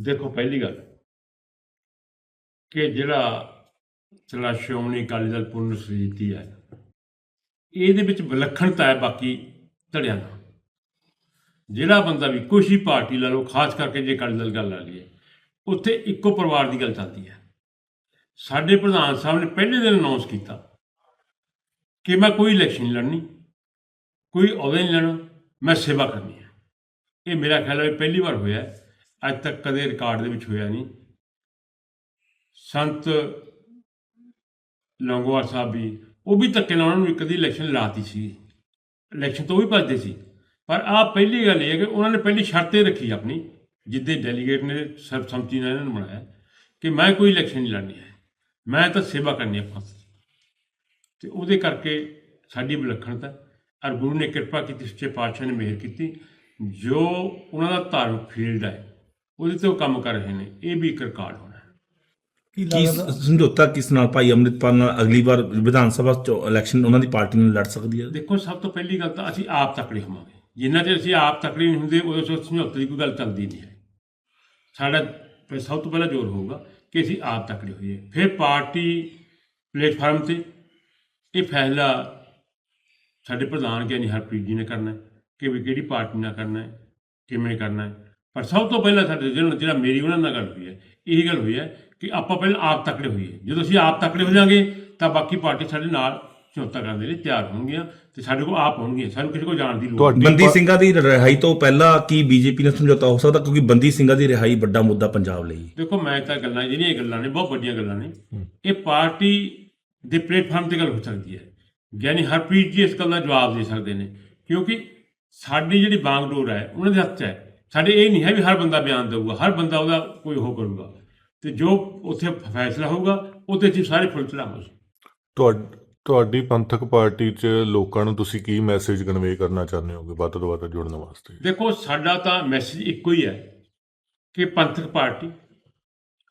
ਦੇਖੋ ਪਹਿਲੀ ਗੱਲ ਕਿ ਜਿਹੜਾ ਚਲਾ ਸ਼੍ਰੋਮਣੀ ਅਕਾਲੀ ਦਲ ਪੁਨਰ ਸੁਜੀਤੀ ਹੈ, ਇਹਦੇ ਵਿੱਚ ਵਿਲੱਖਣਤਾ ਹੈ ਬਾਕੀ ਧੜਿਆਂ ਨਾਲ। ਜਿਹੜਾ ਬੰਦਾ ਵੀ ਕੋਈ ਵੀ ਪਾਰਟੀ ਲਾ ਲਓ, ਖਾਸ ਕਰਕੇ ਜੇ ਅਕਾਲੀ ਦਲ ਗੱਲ ਲਾ ਲਈਏ ਉੱਥੇ ਇੱਕੋ ਪਰਿਵਾਰ ਦੀ ਗੱਲ ਚੱਲਦੀ ਹੈ। ਸਾਡੇ ਪ੍ਰਧਾਨ ਸਾਹਿਬ ਨੇ ਪਹਿਲੇ ਦਿਨ ਅਨਾਉਂਸ ਕੀਤਾ ਕਿ ਮੈਂ ਕੋਈ ਇਲੈਕਸ਼ਨ ਨਹੀਂ ਲੜਨੀ, ਕੋਈ ਅਹੁਦਾ ਨਹੀਂ ਲੈਣਾ, ਮੈਂ ਸੇਵਾ ਕਰਨੀ ਹੈ। ਇਹ ਮੇਰਾ ਖਿਆਲ ਹੈ ਪਹਿਲੀ ਵਾਰ ਹੋਇਆ ਅੱਜ ਤੱਕ ਕਦੇ ਰਿਕਾਰਡ ਦੇ ਵਿੱਚ ਹੋਇਆ ਨਹੀਂ। ਸੰਤ ਲੰਗੋਵਾਲ ਸਾਹਿਬ ਵੀ, ਉਹ ਵੀ ਧੱਕੇ ਨਾਲ ਉਹਨਾਂ ਨੂੰ ਇੱਕ ਦੀ ਇਲੈਕਸ਼ਨ ਲਾਤੀ ਸੀ। ਇਲੈਕਸ਼ਨ ਤੋਂ ਵੀ ਭੱਜਦੇ ਸੀ। ਪਰ ਆ ਪਹਿਲੀ ਗੱਲ ਇਹ ਹੈ ਕਿ ਉਹਨਾਂ ਨੇ ਪਹਿਲੀ ਸ਼ਰਤ ਇਹ ਰੱਖੀ ਆਪਣੀ, ਜਿੱਦੇ ਡੈਲੀਗੇਟ ਨੇ ਸਰਬਸੰਮਤੀ ਨਾਲ ਇਹਨਾਂ ਨੂੰ ਬਣਾਇਆ, ਕਿ ਮੈਂ ਕੋਈ ਇਲੈਕਸ਼ਨ ਨਹੀਂ ਲੜਨੀ ਹੈ। ਮੈਂ ਤਾਂ ਸੇਵਾ ਕਰਨੀ ਹੈ ਪੰਥ ਤੇ ਉਹਦੇ ਕਰਕੇ ਸਾਡੀ ਵਿਲੱਖਣਤਾ, ਔਰ ਗੁਰੂ ਨੇ ਕਿਰਪਾ ਕੀਤੀ, ਸੱਚੇ ਪਾਤਸ਼ਾਹ ਨੇ ਮਿਹਰ ਕੀਤੀ, ਜੋ ਉਹਨਾਂ ਦਾ ਧਾਰਮਿਕ ਫੀਲਡ ਹੈ ਉਹਦੇ ਤੇ ਉਹ ਕੰਮ ਕਰ ਰਹੇ ਨੇ ਇਹ ਵੀ ਇੱਕ ਰਿਕਾਰਡ ਹੋਣਾ ਹੈ। ਕੀ ਸਮਝੌਤਾ ਕਿਸ ਨਾਲ ਭਾਈ ਅੰਮ੍ਰਿਤਪਾਲ ਨਾਲ ਅਗਲੀ ਵਾਰ ਵਿਧਾਨ ਸਭਾ ਚ ਇਲੈਕਸ਼ਨ ਉਹਨਾਂ ਦੀ ਪਾਰਟੀ ਨਾਲ ਲੜ ਸਕਦੀ ਹੈ? ਦੇਖੋ ਸਭ ਤੋਂ ਪਹਿਲੀ ਗੱਲ ਤਾਂ ਅਸੀਂ ਆਪ ਤਕੜੇ ਹੋਵਾਂਗੇ। ਜਿੰਨਾ ਚਿਰ ਅਸੀਂ ਆਪ ਤਕੜੇ ਨਹੀਂ ਹੁੰਦੇ ਉਦੋਂ ਤੋਂ ਸਮਝੌਤੇ ਦੀ ਕੋਈ ਗੱਲ ਚੱਲਦੀ ਨਹੀਂ ਹੈ। ਸਾਡਾ ਸਭ ਤੋਂ ਪਹਿਲਾਂ ਜ਼ੋਰ ਹੋਊਗਾ ਕਿ ਅਸੀਂ ਆਪ ਤਕੜੇ ਹੋਈਏ। ਫਿਰ ਪਾਰਟੀ ਪਲੇਟਫਾਰਮ ਤੇ ਇਹ ਫੈਸਲਾ ਸਾਡੇ ਪ੍ਰਧਾਨ ਗਿਆਨੀ ਹਰਪ੍ਰੀਤ ਜੀ ਨੇ ਕਰਨਾ ਹੈ ਕਿ ਵੀ ਕਿਹੜੀ ਪਾਰਟੀ ਨਾਲ ਕਰਨਾ ਹੈ ਕਿਵੇਂ ਕਰਨਾ ਹੈ। ਪਰ ਸਭ ਤੋਂ ਪਹਿਲਾਂ ਸਾਡੇ ਜਿਹੜਾ ਜਿਹੜਾ ਮੇਰੀ ਉਹਨਾਂ ਨਾਲ ਗੱਲ ਹੋਈ ਹੈ ਇਹ ਗੱਲ ਹੋਈ ਹੈ ਕਿ ਆਪਾਂ ਪਹਿਲਾਂ ਆਪ ਤਕੜੇ ਹੋਈਏ। ਜਦੋਂ ਅਸੀਂ ਆਪ ਤਕੜੇ ਹੋ ਜਾਾਂਗੇ ਤਾਂ ਬਾਕੀ ਪਾਰਟੀ ਸਾਡੇ ਨਾਲ ਝੋਤਾ ਕਰਨ ਦੇ ਲਈ ਤਿਆਰ ਹੋਣਗੀਆਂ ਤੇ ਸਾਡੇ ਕੋਲ ਆਪ ਹੋਣਗੀਆਂ ਸਾਨੂੰ ਕਿਸੇ ਕੋਲ ਜਾਣ ਦੀ ਲੋੜ ਨਹੀਂ। ਬੰਦੀ ਸਿੰਘਾਂ ਦੀ ਰਿਹਾਈ ਤੋਂ ਪਹਿਲਾਂ ਕੀ ਬੀਜੇਪੀ ਨਾਲ ਸਮਝੌਤਾ ਹੋ ਸਕਦਾ? ਕਿਉਂਕਿ ਬੰਦੀ ਸਿੰਘਾਂ ਦੀ ਰਿਹਾਈ ਵੱਡਾ ਮੁੱਦਾ ਪੰਜਾਬ ਲਈ। ਦੇਖੋ ਮੈਂ ਤਾਂ ਗੱਲਾਂ ਜਿਹੜੀਆਂ ਇਹ ਗੱਲਾਂ ਨੇ ਬਹੁਤ ਵੱਡੀਆਂ ਗੱਲਾਂ ਨੇ। ਇਹ ਪਾਰਟੀ ਦੇ ਪਲੇਟਫਾਰਮ ਤੇ ਗੱਲ ਹੋ ਸਕਦੀ ਹੈ। ਗਿਆਨੀ ਹਰਪ੍ਰੀਤ ਜੀ ਇਸ ਗੱਲ ਦਾ ਜਵਾਬ ਦੇ ਸਕਦੇ ਨੇ। ਕਿਉਂਕਿ ਸਾਡੀ ਜਿਹੜੀ ਬਾਗਡੋਰ ਹੈ ਉਹਨਾਂ ਦੇ ਹੱਥ 'ਚ ਹੈ। ਸਾਡੇ ਇਹ ਨਹੀਂ ਹੈ ਵੀ ਹਰ ਬੰਦਾ ਬਿਆਨ ਦੇਊਗਾ ਹਰ ਬੰਦਾ ਉਹਦਾ ਕੋਈ ਉਹ ਕਰੂਗਾ। ਤੇ ਜੋ ਉੱਥੇ ਫੈਸਲਾ ਹੋਊਗਾ ਉਹਦੇ 'ਚ ਸਾਰੇ ਫੁੱਲ ਚੜਾਵਾਂਗੇ ਤੁਹਾ- ਤੁਹਾਡੀ ਪੰਥਕ ਪਾਰਟੀ 'ਚ ਲੋਕਾਂ ਨੂੰ ਤੁਸੀਂ ਕੀ ਮੈਸੇਜ ਕਨਵੇ ਕਰਨਾ ਚਾਹੁੰਦੇ ਹੋਗੇ ਵੱਧ ਤੋਂ ਵੱਧ ਜੁੜਨ ਵਾਸਤੇ? ਦੇਖੋ ਸਾਡਾ ਤਾਂ ਮੈਸੇਜ ਇੱਕੋ ਹੀ ਹੈ ਕਿ ਪੰਥਕ ਪਾਰਟੀ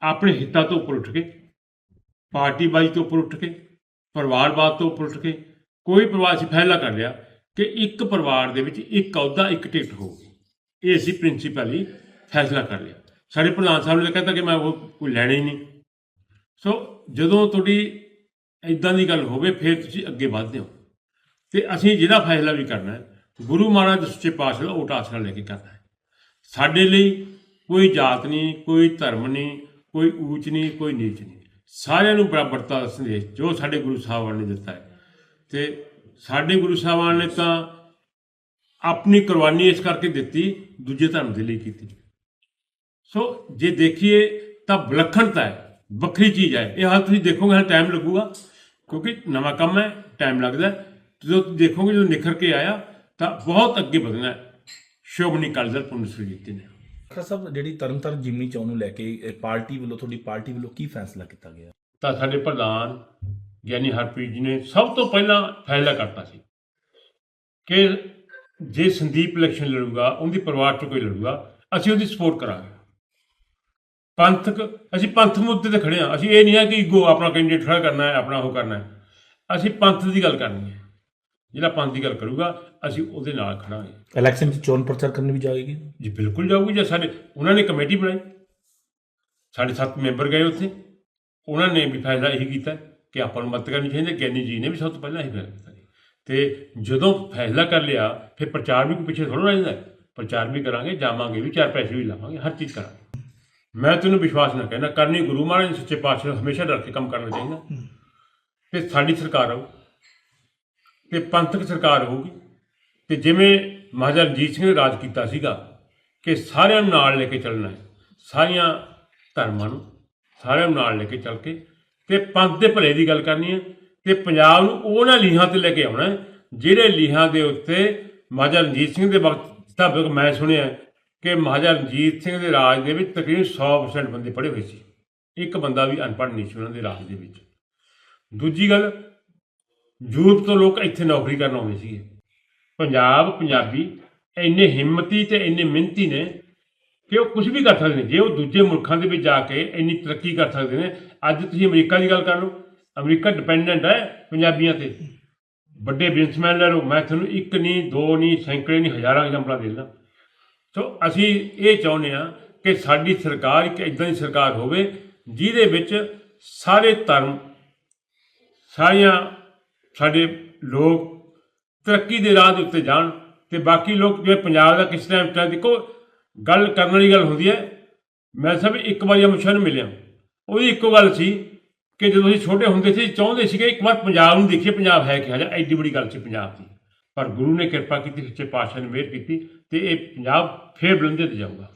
ਆਪਣੇ ਹਿੱਤਾਂ ਤੋਂ ਉੱਪਰ ਉੱਠ ਕੇ ਪਾਰਟੀਬਾਜ਼ੀ ਤੋਂ ਉੱਪਰ ਉੱਠ ਕੇ ਪਰਿਵਾਰਵਾਦ ਤੋਂ ਉੱਪਰ ਉੱਠ ਕੇ ਕੋਈ ਪਰਿਵਾਰ ਅਸੀਂ ਫੈਸਲਾ ਕਰ ਲਿਆ ਕਿ ਇੱਕ ਪਰਿਵਾਰ ਦੇ ਵਿੱਚ ਇੱਕ ਅਹੁਦਾ ਇੱਕ ਟਿਕਟ ਹੋਊਗੀ। ਇਹ ਅਸੀਂ ਪ੍ਰਿੰਸੀਪਲੀ ਫੈਸਲਾ ਕਰ ਲਿਆ। ਸਾਡੇ ਪ੍ਰਧਾਨ ਸਾਹਿਬ ਨੇ ਕਹਿੰਦਾ ਕਿ ਮੈਂ ਉਹ ਕੋਈ ਲੈਣਾ ਹੀ ਨਹੀਂ। ਸੋ ਜਦੋਂ ਤੁਹਾਡੀ ਇਦਾਂ ਦੀ ਗੱਲ ਹੋਵੇ, ਫਿਰ ਤੁਸੀਂ ਅੱਗੇ ਵਧਦੇ ਹੋ। ਤੇ ਅਸੀਂ ਜਿਹੜਾ ਫੈਸਲਾ ਵੀ ਕਰਨਾ ਹੈ, ਗੁਰੂ ਮਹਾਰਾਜ ਦੇ ਸੱਚੇ ਪਾਤਸ਼ਾਹ ਦਾ ਓਟ ਆਸਰਾ ਲੈ ਕੇ ਕਰਨਾ ਹੈ। ਸਾਡੇ ਲਈ ਕੋਈ ਜਾਤ ਨਹੀਂ, ਕੋਈ ਧਰਮ ਨਹੀਂ, ਕੋਈ ਊਚ ਨਹੀਂ, ਕੋਈ ਨੀਚ ਨਹੀਂ। ਸਾਰਿਆਂ ਨੂੰ ਬਰਾਬਰਤਾ ਦਾ ਸੰਦੇਸ਼ ਜੋ ਸਾਡੇ ਗੁਰੂ ਸਾਹਿਬਾਨ ਨੇ ਦਿੱਤਾ ਹੈ। ਤੇ ਸਾਡੇ ਗੁਰੂ ਸਾਹਿਬਾਨ ਨੇ ਤਾਂ ਆਪਣੀ ਕੁਰਬਾਨੀ ਇਸ ਕਰਕੇ ਦਿੱਤੀ ਦੂਜੇ ਧਰਮ ਦੇ ਲਈ ਕੀਤੀ। ਸੋ ਜੇ ਦੇਖੀਏ ਤਾਂ ਵਿਲੱਖਣਤਾ ਹੈ ਵੱਖਰੀ ਚੀਜ਼ ਹੈ। ਇਹ ਹਾਲ ਤੁਸੀਂ ਦੇਖੋਗੇ ਹਾਂ ਟਾਈਮ ਲੱਗੂਗਾ ਕਿਉਂਕਿ ਨਵਾਂ ਕੰਮ ਹੈ ਟਾਈਮ ਲੱਗਦਾ। ਜਦੋਂ ਤੁਸੀਂ ਦੇਖੋਗੇ ਜਦੋਂ ਨਿਖਰ ਕੇ ਆਇਆ ਤਾਂ ਬਹੁਤ ਅੱਗੇ ਵਧਣਾ ਹੈ। ਸ਼ੋਭਨੀ ਅਕਾਲੀ ਦਲ ਪੁੰਨ ਸੁਰਜੀਤੀ ਨੇ। ਖਾ ਸਾਹਿਬ ਜਿਹੜੀ ਤਰਨਤਾਰਨ ਜਿਮਨੀ ਚੋਣ ਨੂੰ ਲੈ ਕੇ ਪਾਰਟੀ ਵੱਲੋਂ ਤੁਹਾਡੀ ਪਾਰਟੀ ਵੱਲੋਂ ਕੀ ਫੈਸਲਾ ਕੀਤਾ ਗਿਆ? ਤਾਂ ਸਾਡੇ ਪ੍ਰਧਾਨ ਗਿਆਨੀ ਹਰਪ੍ਰੀਤ ਜੀ ਨੇ ਸਭ ਤੋਂ ਪਹਿਲਾਂ ਫੈਸਲਾ ਕਰਤਾ ਸੀ ਕਿ ਜੇ ਸੰਦੀਪ ਇਲੈਕਸ਼ਨ ਲੜੂਗਾ ਉਹਦੀ ਪਰਿਵਾਰ ਚੋਂ ਕੋਈ ਲੜੂਗਾ ਅਸੀਂ ਉਹਦੀ ਸਪੋਰਟ ਕਰਾਂਗੇ। ਪੰਥਕ ਅਸੀਂ ਪੰਥ ਮੁੱਦੇ ਤੇ ਖੜੇ ਹਾਂ। ਅਸੀਂ ਇਹ ਨਹੀਂ ਹੈ ਕਿ ਈਗੋ ਆਪਣਾ ਕੈਂਡੀਡੇਟ ਖੜਾ ਕਰਨਾ ਹੈ ਆਪਣਾ ਉਹ ਕਰਨਾ ਹੈ। ਅਸੀਂ ਪੰਥ ਦੀ ਗੱਲ ਕਰਨੀ ਹੈ। ਜਿਹੜਾ ਪੰਥ ਦੀ ਗੱਲ ਕਰੂਗਾ ਅਸੀਂ ਉਹਦੇ ਨਾਲ ਖੜਾਂਗੇ। ਇਲੈਕਸ਼ਨ 'ਚ ਚੋਣ ਪ੍ਰਚਾਰ ਕਰਨ ਵੀ ਜਾਏਗੀ? ਜੀ ਬਿਲਕੁਲ ਜਾਊਗੀ। ਜੇ ਸਾਡੇ ਉਹਨਾਂ ਨੇ ਕਮੇਟੀ ਬਣਾਈ। ਸਾਡੇ ਸੱਤ ਮੈਂਬਰ ਗਏ ਉੱਥੇ। ਉਹਨਾਂ ਨੇ ਵੀ ਫੈਸਲਾ ਇਹੀ ਕੀਤਾ ਕਿ ਆਪਾਂ ਨੂੰ ਮਦਦ ਕਰਨੀ ਚਾਹੀਦੀ। ਗਿਆਨੀ ਜੀ ਨੇ ਵੀ ਸਭ ਤੋਂ ਪਹਿਲਾਂ ਇਹੀ ਫੈਸਲਾ। ਤੇ ਜਦੋਂ ਫੈਸਲਾ ਕਰ ਲਿਆ ਫਿਰ ਪ੍ਰਚਾਰ ਵੀ ਕੋਈ ਪਿੱਛੇ ਥੋੜਾ ਰਹਿੰਦਾ। ਪ੍ਰਚਾਰ ਵੀ ਕਰਾਂਗੇ ਜਾਵਾਂਗੇ ਵੀ ਚਾਰ ਪੈਸੇ ਵੀ ਲਾਵਾਂਗੇ ਹਰ ਚੀਜ਼ ਕਰਾਂਗੇ। ਮੈਂ ਤੈਨੂੰ ਵਿਸ਼ਵਾਸ ਨਾ ਕਹਿਣਾ ਕਰਨੀ ਗੁਰੂ ਮਹਾਰਾਜ ਸੱਚੇ ਪਾਤਸ਼ਾਹ ਨੂੰ ਹਮੇਸ਼ਾ ਡਰ ਕੇ ਕੰਮ ਕਰਨਾ ਚਾਹੀਦਾ। ਤੇ ਸਾਡੀ ਸਰਕਾਰ ਆਊ ਤੇ ਪੰਥਕ ਸਰਕਾਰ ਹੋਊਗੀ। ਤੇ ਜਿਵੇਂ ਮਹਾਰਾਜਾ ਰਣਜੀਤ ਸਿੰਘ ਨੇ ਰਾਜ ਕੀਤਾ ਸੀਗਾ ਕਿ ਸਾਰਿਆਂ ਨੂੰ ਨਾਲ ਲੈ ਕੇ ਚੱਲਣਾ ਹੈ ਸਾਰੀਆਂ ਧਰਮਾਂ ਨੂੰ ਸਾਰਿਆਂ ਨੂੰ ਨਾਲ ਲੈ ਕੇ ਚੱਲ ਕੇ ਤੇ ਪੰਥ ਦੇ ਭਲੇ ਦੀ ਗੱਲ ਕਰਨੀ ਹੈ ਤੇ ਪੰਜਾਬ ਨੂੰ ਉਹਨਾਂ ਲੀਹਾਂ ਤੇ ਲੈ ਕੇ ਆਉਣਾ ਜਿਹੜੇ ਲੀਹਾਂ ਦੇ ਉੱਤੇ ਮਹਾਰਾਜਾ ਰਣਜੀਤ ਸਿੰਘ ਦੇ ਵਕਤ ਤੱਕ ਮੈਂ ਸੁਣਿਆ ਕਿ ਮਹਾਰਾਜਾ ਰਣਜੀਤ ਸਿੰਘ ਦੇ ਰਾਜ ਦੇ ਵਿੱਚ ਤਕਰੀਬਨ 100% ਬੰਦੇ ਪੜ੍ਹੇ ਹੋਏ ਸੀ। ਇੱਕ ਬੰਦਾ ਵੀ ਅਨਪੜ੍ਹ ਨਹੀਂ ਸੀ ਉਹਨਾਂ ਦੇ ਰਾਜ ਦੇ ਵਿੱਚ। ਦੂਜੀ ਗੱਲ, ਯੂਰਪ ਤੋਂ ਲੋਕ ਇੱਥੇ ਨੌਕਰੀ ਕਰਨ ਆਉਂਦੇ ਸੀਗੇ। ਪੰਜਾਬ, ਪੰਜਾਬੀ ਇੰਨੇ ਹਿੰਮਤੀ ਤੇ ਇੰਨੇ ਮਿਹਨਤੀ ਨੇ ਕਿ ਉਹ ਕੁਝ ਵੀ ਕਰ ਸਕਦੇ ਨੇ। ਜੇ ਉਹ ਦੂਜੇ ਮੁਲਕਾਂ ਦੇ ਵਿੱਚ ਜਾ ਕੇ ਇੰਨੀ ਤਰੱਕੀ ਕਰ ਸਕਦੇ ਨੇ, ਅੱਜ ਤੁਸੀਂ ਅਮਰੀਕਾ ਦੀ ਗੱਲ ਕਰ ਲਓ ਅਮਰੀਕਾ ਡਿਪੈਂਡੈਂਟ ਹੈ ਪੰਜਾਬੀਆਂ ਤੇ। ਵੱਡੇ ਬਿਜ਼ਨਸਮੈਨ ਲੈ ਲਓ, ਮੈਂ ਤੁਹਾਨੂੰ ਇੱਕ ਨਹੀਂ ਦੋ ਨਹੀਂ ਸੈਂਕੜੇ ਨਹੀਂ ਹਜ਼ਾਰਾਂ ਐਗਜ਼ਾਮਪਲਾਂ ਦੇ ਦਿੰਦਾ। ਸੋ ਅਸੀਂ ਇਹ ਚਾਹੁੰਦੇ ਹਾਂ ਕਿ ਸਾਡੀ ਸਰਕਾਰ ਇੱਕ ਇਦਾਂ ਦੀ ਸਰਕਾਰ ਹੋਵੇ, ਜਿਹਦੇ ਵਿੱਚ ਸਾਰੇ ਧਰਮ, ਸਾਰੀਆਂ ਸਾਡੇ ਲੋਕ ਤਰੱਕੀ ਦੇ ਰਾਹ ਦੇ ਉੱਤੇ ਜਾਣ ਤੇ ਬਾਕੀ ਲੋਕ ਜਿਵੇਂ ਪੰਜਾਬ ਦਾ ਕਿਸ ਟਾਈਮ ਟਾਈਮ ਦੇਖੋ, ਗੱਲ ਕਰਨ ਵਾਲੀ ਗੱਲ ਹੁੰਦੀ ਹੈ, ਮੈਂ ਸਭ ਇੱਕ ਵਾਰੀ ਅਮਿਤ ਨੂੰ ਮਿਲਿਆ। ਉਹਦੀ ਇੱਕੋ ਗੱਲ ਸੀ ਕਿ ਜਦੋਂ ਅਸੀਂ ਛੋਟੇ ਹੁੰਦੇ ਸੀ, ਚਾਹੁੰਦੇ ਸੀਗੇ, ਇੱਕ ਵਾਰ ਪੰਜਾਬ ਨੂੰ ਦੇਖੀਏ, ਪੰਜਾਬ ਹੈ ਕਿਹਾ ਜਾ ਐਡੀ ਬੜੀ ਗੱਲ ਸੀ ਪੰਜਾਬ ਦੀ। ਪਰ ਗੁਰੂ ਨੇ ਕਿਰਪਾ ਕੀਤੀ, ਸੱਚੇ ਪਾਤਸ਼ਾਹ ਨੇ ਮਿਹਰ ਕੀਤੀ ਤੇ ਇਹ ਪੰਜਾਬ ਫੇਰ ਬੁਲੰਦੇ ਤੇ ਜਾਊਗਾ।